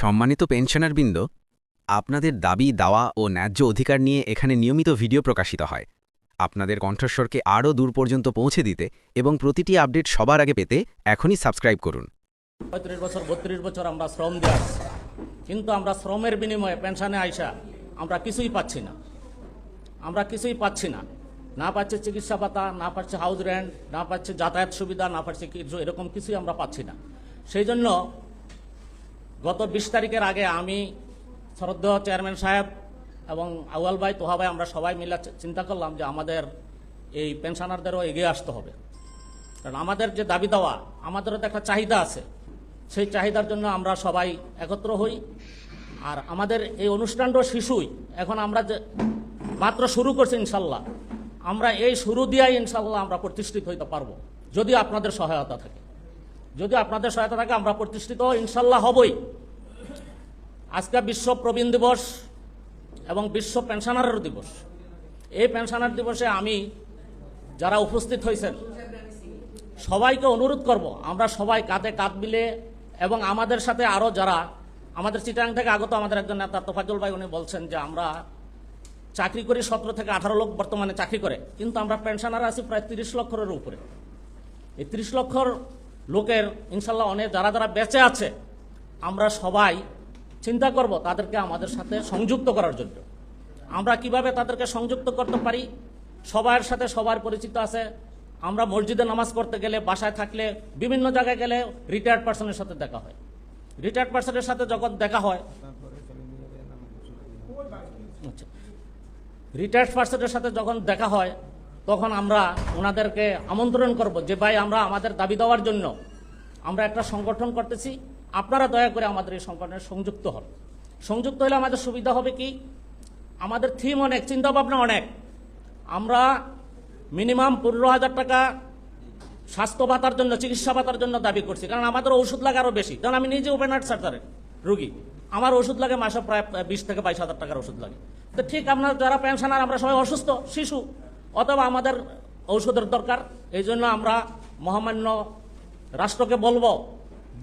সম্মানিত পেনশনারবৃন্দ, আপনাদের দাবি, দাওয়া ও ন্যায্য অধিকার নিয়ে এখানে নিয়মিত ভিডিও প্রকাশিত হয়। আপনাদের কণ্ঠস্বরকে আরও দূর পর্যন্ত পৌঁছে দিতে এবং প্রতিটি আপডেট সবার আগে পেতে এখনই সাবস্ক্রাইব করুন। পঁয়ত্রিশ বছর, বত্রিশ বছর আমরা শ্রম দিয়ে কিন্তু আমরা শ্রমের বিনিময়ে পেনশনে আইসা আমরা কিছুই পাচ্ছি না। আমরা কিছুই পাচ্ছি না। না পাচ্ছি চিকিৎসা ভাতা, না পাচ্ছি হাউস রেন্ট না পাচ্ছি যাতায়াত সুবিধা, না পাচ্ছি কিছু, এরকম কিছুই আমরা পাচ্ছি না। সেই জন্য গত বিশ তারিখের আগে আমি শ্রদ্ধেয় চেয়ারম্যান সাহেব এবং আউয়াল ভাই, তোহা ভাই আমরা সবাই মিলে চিন্তা করলাম যে আমাদের এই পেনশনারদেরও এগিয়ে আসতে হবে। কারণ আমাদের যে দাবি দেওয়া, আমাদেরও তো একটা চাহিদা আছে। সেই চাহিদার জন্য আমরা সবাই একত্র হই। আর আমাদের এই অনুষ্ঠানটাও শিশুই। এখন আমরা যে মাত্র শুরু করছি ইনশাল্লাহ, আমরা এই শুরু দিয়াই ইনশাল্লাহ আমরা প্রতিষ্ঠিত হইতে পারব, যদি আপনাদের সহায়তা থাকে। যদি আপনাদের সহায়তা থাকে, আমরা প্রতিষ্ঠিত, ইনশাল্লাহ হবই। আজকে বিশ্ব প্রবীণ দিবস এবং বিশ্ব পেনশনারের দিবস। এই পেনশনার দিবসে আমি, যারা উপস্থিত হয়েছেন, সবাইকে অনুরোধ করব, আমরা সবাই কাঁধে কাঁধ মিলে এবং আমাদের সাথে আরও যারা, আমাদের চিটাং থেকে আগত আমাদের একজন নেতা তোফাজুল ভাই, উনি বলছেন যে আমরা চাকরি করি সতেরো থেকে আঠারো লোক বর্তমানে চাকরি করে, কিন্তু আমরা পেনশনার আছি প্রায় তিরিশ লক্ষের উপরে। এই তিরিশ লক্ষর লোকের, ইনশাল্লাহ অনেক যারা যারা বেঁচে আছে, আমরা সবাই চিন্তা করব তাদেরকে আমাদের সাথে সংযুক্ত করার জন্য। আমরা কীভাবে তাদেরকে সংযুক্ত করতে পারি? সবার সাথে সবার পরিচিত আছে। আমরা মসজিদে নামাজ করতে গেলে, বাসায় থাকলে, বিভিন্ন জায়গায় গেলে রিটায়ার্ড পার্সনের সাথে দেখা হয়। রিটায়ার্ড পার্সনের সাথে যখন দেখা হয় আচ্ছা। রিটায়ার্ড পার্সনের সাথে যখন দেখা হয় তখন আমরা ওনাদেরকে আমন্ত্রণ করব যে, ভাই, আমরা আমাদের দাবি দেওয়ার জন্য আমরা একটা সংগঠন করতেছি। আপনারা দয়া করে আমাদের এই সংগঠনে সংযুক্ত হন। সংযুক্ত হলে আমাদের সুবিধা হবে কি? আমাদের থিম অনেক চিন্তা ভাবনা অনেক। আমরা মিনিমাম পনেরো হাজার টাকা স্বাস্থ্য ভাতার জন্য, চিকিৎসা ভাতার জন্য দাবি করছি। কারণ আমাদের ওষুধ লাগে আরও বেশি। কারণ আমি নিজে ওপেন হার্ট সার্জারের রুগী। আমার ওষুধ লাগে মাসে প্রায় বিশ থেকে বাইশ হাজার টাকার ওষুধ লাগে। তো ঠিক আপনার যারা পেনশনার আমরা সবাই অসুস্থ, শিশু। অথবা আমাদের ঔষধের দরকার। এই জন্য আমরা মহামান্য রাষ্ট্রকে বলব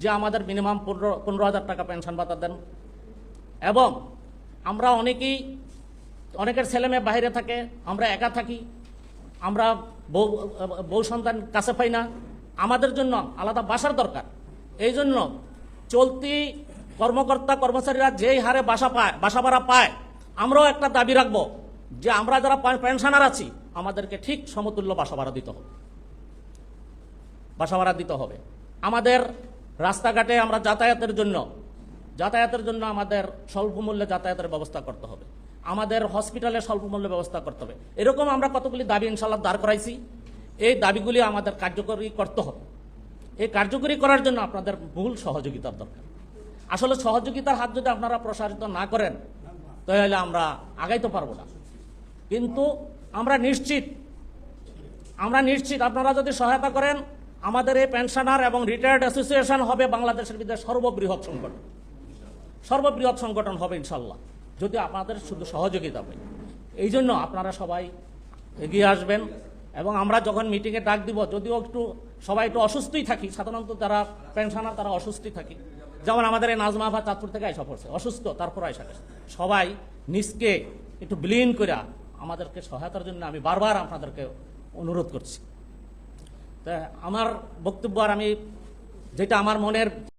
যে আমাদের মিনিমাম পনেরো পনেরো হাজার টাকা পেনশন ভাতা দেন। এবং আমরা অনেকেই, অনেকের ছেলে মেয়ে বাইরে থাকে, আমরা একা থাকি, আমরা বউ বউ সন্তান কাছে পাই না। আমাদের জন্য আলাদা বাসার দরকার। এই জন্য চলতি কর্মকর্তা, কর্মচারীরা যেই হারে বাসা পায়, বাসা ভাড়া পায়, আমরাও একটা দাবি রাখব যে আমরা যারা পেনশনার আছি আমাদেরকে ঠিক সমতুল্য বাসা ভাড়া দিতে হবে। বাসা ভাড়া দিতে হবে। আমাদের রাস্তাঘাটে আমরা যাতায়াতের জন্য যাতায়াতের জন্য আমাদের স্বল্প মূল্যে যাতায়াতের ব্যবস্থা করতে হবে। আমাদের হসপিটালে স্বল্প মূল্যে ব্যবস্থা করতে হবে। এরকম আমরা কতগুলি দাবি ইনশাল্লাহ দাঁড় করাইছি। এই দাবিগুলি আমাদের কার্যকরী করতে হবে। এই কার্যকরী করার জন্য আপনাদের মূল সহযোগিতার দরকার। আসলে সহযোগিতার হাত যদি আপনারা প্রসারিত না করেন, তাহলে আমরা আগাইতে পারব না। কিন্তু আমরা নিশ্চিত আমরা নিশ্চিত, আপনারা যদি সহায়তা করেন, আমাদের এই পেনশনার এবং রিটায়ার্ড অ্যাসোসিয়েশন হবে বাংলাদেশের ভিতরে সর্ববৃহৎ সংগঠন। সর্ববৃহৎ সংগঠন হবে ইনশাল্লাহ যদি আপনাদের শুধু সহযোগিতা পাই এই জন্য আপনারা সবাই এগিয়ে আসবেন এবং আমরা যখন মিটিংয়ে ডাক দিব, যদিও একটু সবাই একটু অসুস্থই থাকি, সাধারণত যারা পেনশনার তারা অসুস্থই থাকি। যেমন আমাদের এই নাজমা বা চাঁদপুর থেকে আইসা পড়ছে, অসুস্থ, তারপর আইসা সবাই নিজকে একটু বিলীন করে আমাদেরকে সহায়তার জন্য আমি বারবার আপনাদেরকে অনুরোধ করছি। তা আমার বক্তব্য আর আমি যেটা আমার মনের